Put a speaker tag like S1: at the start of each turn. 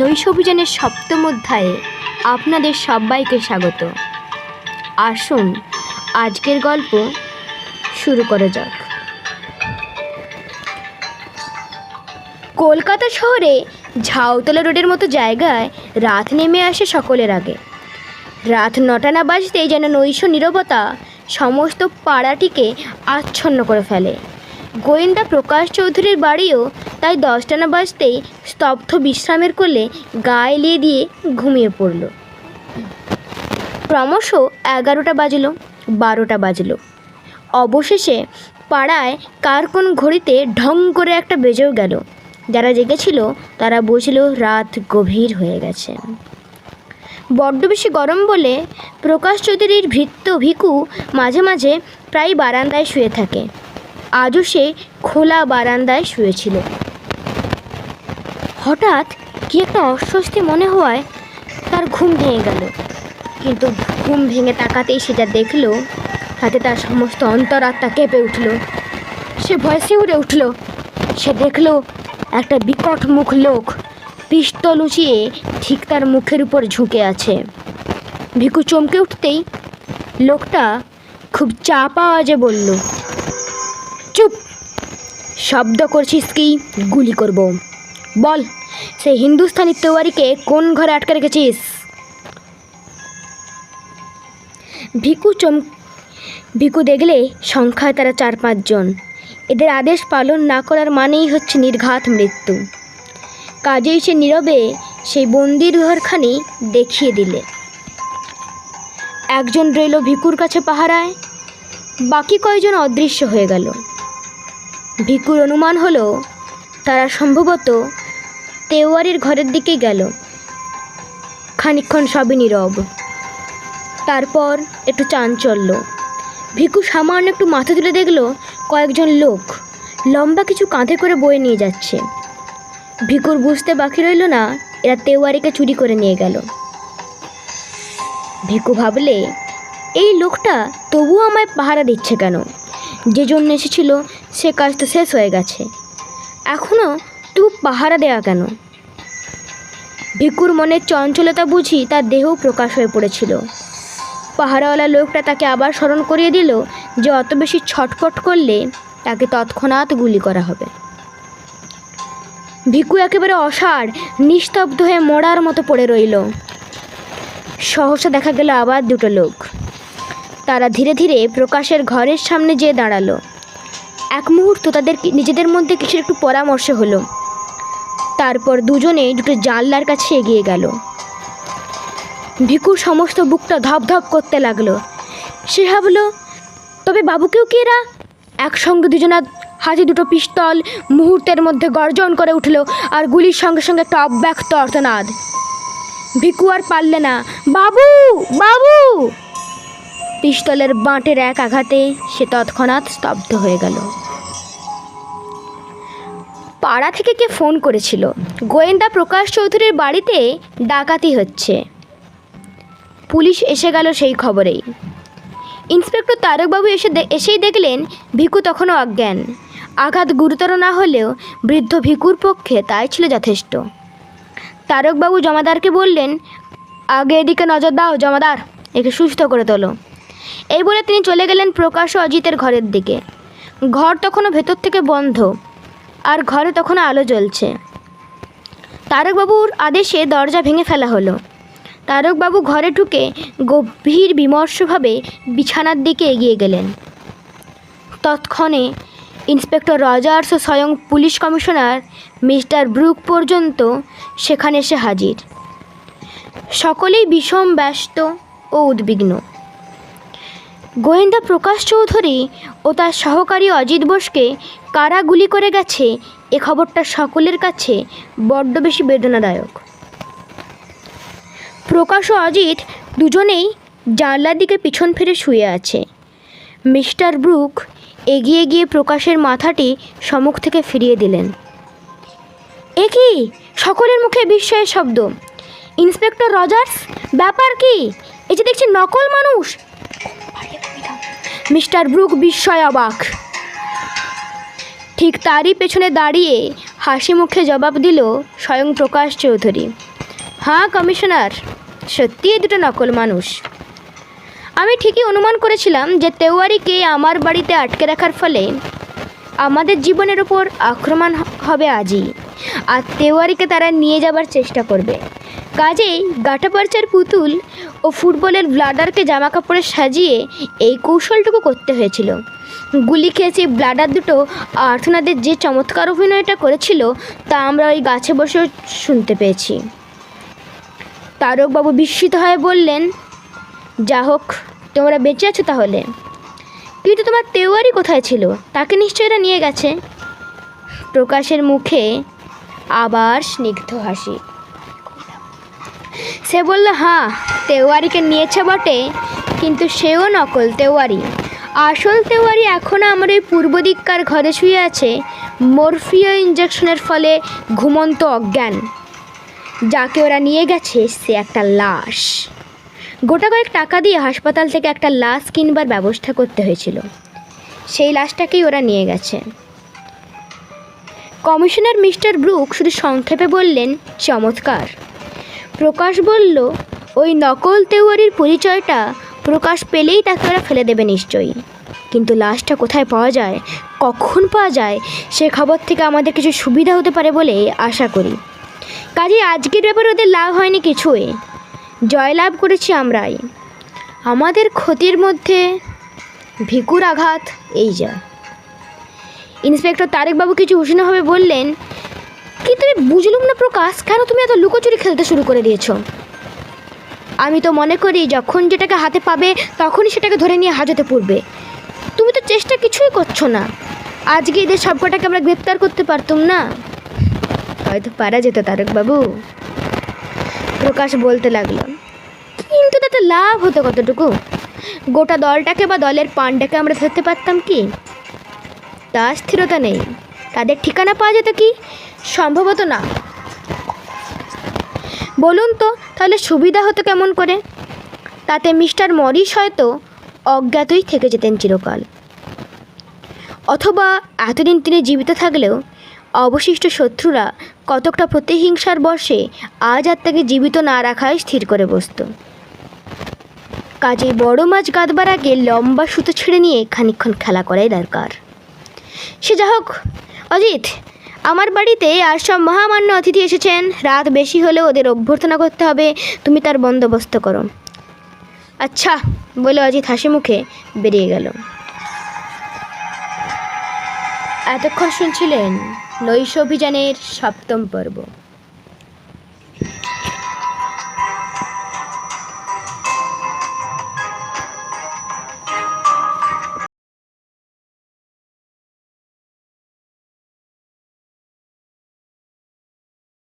S1: নৈশ অভিযানের সপ্তম অধ্যায়ে আপনাদের সবাইকে স্বাগত। আসুন, আজকের গল্প শুরু করা যাক। কলকাতা শহরে ঝাউতলা রোডের মতো জায়গায় রাত নেমে আসে সকলের আগে। রাত নটা না বাজতেই যেন নৈশ নীরবতা সমস্ত পাড়াটিকে আচ্ছন্ন করে ফেলে। গোয়েন্দা প্রকাশ চৌধুরীর বাড়িও তাই দশটা না বাজতেই স্তব্ধ বিশ্রামের কোলে গা এলিয়ে দিয়ে ঘুমিয়ে পড়ল। ক্রমশ এগারোটা বাজল, বারোটা বাজল। অবশেষে পাড়ায় কার কোন ঘড়িতে ঢং করে একটা বেজেও গেল। যারা জেগেছিল তারা বুঝলো রাত গভীর হয়ে গেছে। বড্ড বেশি গরম বলে প্রকাশ চৌধুরীর ভৃত্য ভিকু মাঝে মাঝে প্রায় বারান্দায় শুয়ে থাকে। আজও সে খোলা বারান্দায় শুয়েছিল। হঠাৎ কি একটা অস্বস্তি মনে হওয়ায় তার ঘুম ভেঙে গেল। কিন্তু ঘুম ভেঙে তাকাতেই সেটা দেখল, তাতে তার সমস্ত অন্তরাত্মা কেঁপে উঠল। সে ভয় শিউরে উঠল। সে দেখল একটা বিকট মুখ লোক পিস্তল উঁচিয়ে ঠিক তার মুখের উপর ঝুঁকে আছে। ভিকু চমকে উঠতেই লোকটা খুব চাপা আওয়াজে বলল শব্দ করছিস কি? গুলি করব। বল, সেই হিন্দুস্তানি তেওয়ারিকে কোন ঘরে আটকে রেখেছিস? ভিকু চম ভিকু দেখলে সংখ্যায় তারা চার পাঁচজন। এদের আদেশ পালন না করার মানেই হচ্ছে নির্ঘাত মৃত্যু। কাজেই সে নীরবে সেই বন্দির ঘরখানি দেখিয়ে দিলে। একজন রইল ভিকুর কাছে পাহারায়, বাকি কয়জন অদৃশ্য হয়ে গেল। ভিকুর অনুমান হলো, তারা সম্ভবত তেওয়ারির ঘরের দিকে গেল। খানিক্ষণ সবই নীরব। তারপর একটু চাঞ্চল্য। ভিকু সামান্য একটু মাথা তুলে দেখল, কয়েকজন লোক লম্বা কিছু কাঁধে করে বয়ে নিয়ে যাচ্ছে। ভিকুর বুঝতে বাকি রইল না, এরা তেওয়ারিকে চুরি করে নিয়ে গেল। ভিকু ভাবলে, এই লোকটা তবুও আমায় পাহারা দিচ্ছে কেন? যে জন্য এসেছিল সে কাজ তো শেষ হয়ে গেছে। এখনও তবু পাহারা দেওয়া কেন? ভিকুর মনের চঞ্চলতা বুঝি তার দেহও প্রকাশ হয়ে পড়েছিল। পাহারাওয়ালা লোকটা তাকে আবার স্মরণ করিয়ে দিল যে অত বেশি ছটফট করলে তাকে তৎক্ষণাৎ গুলি করা হবে। ভিকু একেবারে অসাড়, নিস্তব্ধ হয়ে মরার মতো পড়ে রইল। সহসা দেখা গেল আবার দুটো লোক। তারা ধীরে ধীরে প্রকাশের ঘরের সামনে যেয়ে দাঁড়াল। এক মুহূর্ত তাদের নিজেদের মধ্যে কিছুর একটু পরামর্শ হলো। তারপর দুজনে দুটো জানলার কাছে এগিয়ে গেল। ভিকুর সমস্ত বুকটা ধপধপ করতে লাগল। সে ভাবলো, তবে বাবুকেও কি এরা একসঙ্গে দুজনা হাতে দুটো পিস্তল মুহূর্তের মধ্যে গর্জন করে উঠল আর গুলির সঙ্গে সঙ্গে একটা অব্যক্ত অর্থনাদ। ভিকু আর পারলে না, বাবু বাবু! পিস্তলের বাঁটের এক আঘাতে সে তৎক্ষণাৎ স্তব্ধ হয়ে গেল। পাড়া থেকে কে ফোন করেছিল। গোয়েন্দা প্রকাশ চৌধুরীর বাড়িতে ডাকাতি হচ্ছে। পুলিশ এসে গেল সেই খবরেই। ইন্সপেক্টর তারকবাবু এসে এসেই দেখলেন ভিকু তখনও অজ্ঞান। আঘাত গুরুতর না হলেও বৃদ্ধ ভিকুর পক্ষে তাই ছিল যথেষ্ট। তারকবাবু জমাদারকে বললেন, আগে এদিকে নজর দাও জমাদার, একে সুস্থ করে তোলো। এই বলে তিনি চলে গেলেন প্রকাশ ও অজিতের ঘরের দিকে। ঘর তখনও ভেতর থেকে বন্ধ। আর ঘরে তখন আলো জ্বলছে। তারকবাবুর আদেশে দরজা ভেঙে ফেলা হলো। তারকবাবু ঘরে ঢুকে গভীর বিমর্ষভাবে বিছানার দিকে এগিয়ে গেলেন। তৎক্ষণে ইন্সপেক্টর রজার্স ও স্বয়ং পুলিশ কমিশনার মিস্টার ব্রুক পর্যন্ত সেখানে এসে হাজির। সকলেই বিষম, ব্যস্ত ও উদ্বিগ্ন। গোয়েন্দা প্রকাশ চৌধুরী ও তার সহকারী অজিত বোসকে কারা গুলি করে গেছে, এ খবরটা সকলের কাছে বড্ড বেশি বেদনাদায়ক। প্রকাশ ও অজিত দুজনেই জানলার দিকে পিছন ফিরে শুয়ে আছে। মিস্টার ব্রুক এগিয়ে গিয়ে প্রকাশের মাথাটি সমুখ থেকে ফিরিয়ে দিলেন। এ কি? সকলের মুখে বিস্ময়ের শব্দ। ইন্সপেক্টর রজার্স, ব্যাপার কি? এই যে দেখছি নকল মানুষ। মিস্টার ব্রুক বিস্ময় অবাক। ঠিক তারই পেছনে দাঁড়িয়ে হাসি মুখে জবাব দিল স্বয়ং প্রকাশ চৌধুরী। হ্যাঁ কমিশনার সত্যি এই দুটো নকল মানুষ। আমি ঠিকই অনুমান করেছিলাম যে তেওয়ারিকে আমার বাড়িতে আটকে রাখার ফলে আমাদের জীবনের ওপর আক্রমণ হবে আজই, আর তেওয়ারিকে তারা নিয়ে যাবার চেষ্টা করবে। কাজেই গাটাপারচার পুতুল ও ফুটবলের ব্লাডারকে জামা কাপড়ে সাজিয়ে এই কৌশলটুকু করতে হয়েছিল। গুলি খেয়েছে ব্লাডার দুটো। আর্থনাদের যে চমৎকার অভিনয়টা করেছিল, তা আমরা ওই গাছে বসে শুনতে পেয়েছি। তারকবাবু বিস্মিত হয়ে বললেন, যা হোক, তোমরা বেঁচে আছো তাহলে। কিন্তু তোমার তেওয়ারি কোথায় ছিল? তাকে নিশ্চয়ই এরা নিয়ে গেছে? প্রকাশের মুখে আবার স্নিগ্ধ হাসি। সে বলল হ্যাঁ তেওয়ারিকে নিয়েছে বটে, কিন্তু সেও নকল তেওয়ারি। আসল তেওয়ারি এখনও আমার ওই পূর্ব দিককার ঘরে শুয়ে আছে। মরফিও ইঞ্জেকশনের ফলে ঘুমন্ত অজ্ঞান। যাকে ওরা নিয়ে গেছে, সে একটা লাশ। গোটা কয়েক টাকা দিয়ে হাসপাতাল থেকে একটা লাশ কিনবার ব্যবস্থা করতে হয়েছিল। সেই লাশটাকেই ওরা নিয়ে গেছে। কমিশনার মিস্টার ব্রুক শুধু সংক্ষেপে বললেন, চমৎকার। প্রকাশ বলল, ওই নকল তেওয়ারির পরিচয়টা প্রকাশ পেলেই তাকে ওরা ফেলে দেবে নিশ্চয়ই। কিন্তু লাশটা কোথায় পাওয়া যায়, কখন পাওয়া যায়, সে খবর থেকে আমাদের কিছু সুবিধা হতে পারে বলে আশা করি। কাজে আজকের ব্যাপারে ওদের লাভ হয়নি কিছুই। জয়লাভ করেছি আমরাই। আমাদের ক্ষতির মধ্যে ভিকুর আঘাত, এই যা। ইন্সপেক্টর তারেকবাবু কিছু উষ্ণভাবে বললেন কিন্তু আমি বুঝলুম না প্রকাশ? কেন তুমি এত লুকোচুরি খেলতে শুরু করে দিয়েছ? আমি তো মনে করি যখন যেটাকে হাতে পাবে তখনই সেটাকে ধরে নিয়ে হাজতে পড়বে। তুমি তো চেষ্টা কিছুই করছ না। আজকে এদের সবকটাকে আমরা গ্রেপ্তার করতে পারতাম না। হয়তো পারা যেত তারকবাবু। প্রকাশ বলতে লাগল। কিন্তু তাতে লাভ হতো কতটুকু? গোটা দলটাকে বা দলের পান্ডাকে আমরা ধরতে পারতাম কি? তা স্থিরতা নেই। তাদের ঠিকানা পাওয়া যেত কি? সম্ভবত না। বলুন তো, তাহলে সুবিধা হতো কেমন করে? তাতে মিস্টার মরিস হয়তো অজ্ঞাতই থেকে যেতেন চিরকাল। অথবা এতদিন তিনি জীবিত থাকলেও অবশিষ্ট শত্রুরা কতকটা প্রতিহিংসার বর্ষে আজ আর তাকে জীবিত না রাখাই স্থির করে বসত। কাজেই বড় মাছ গাঁদবার আগে লম্বা সুতো ছেড়ে নিয়ে খানিকক্ষণ খেলা করাই দরকার। সে যা হোক অজিত আমার বাড়িতে আর সব মহামান্য অতিথি এসেছেন। রাত বেশি হলে ওদের অভ্যর্থনা করতে হবে। তুমি তার বন্দোবস্ত করো। আচ্ছা বলে অজিত হাসি মুখে বেরিয়ে গেল। এতক্ষণ শুনছিলেন নৈশ অভিযানের সপ্তম পর্ব।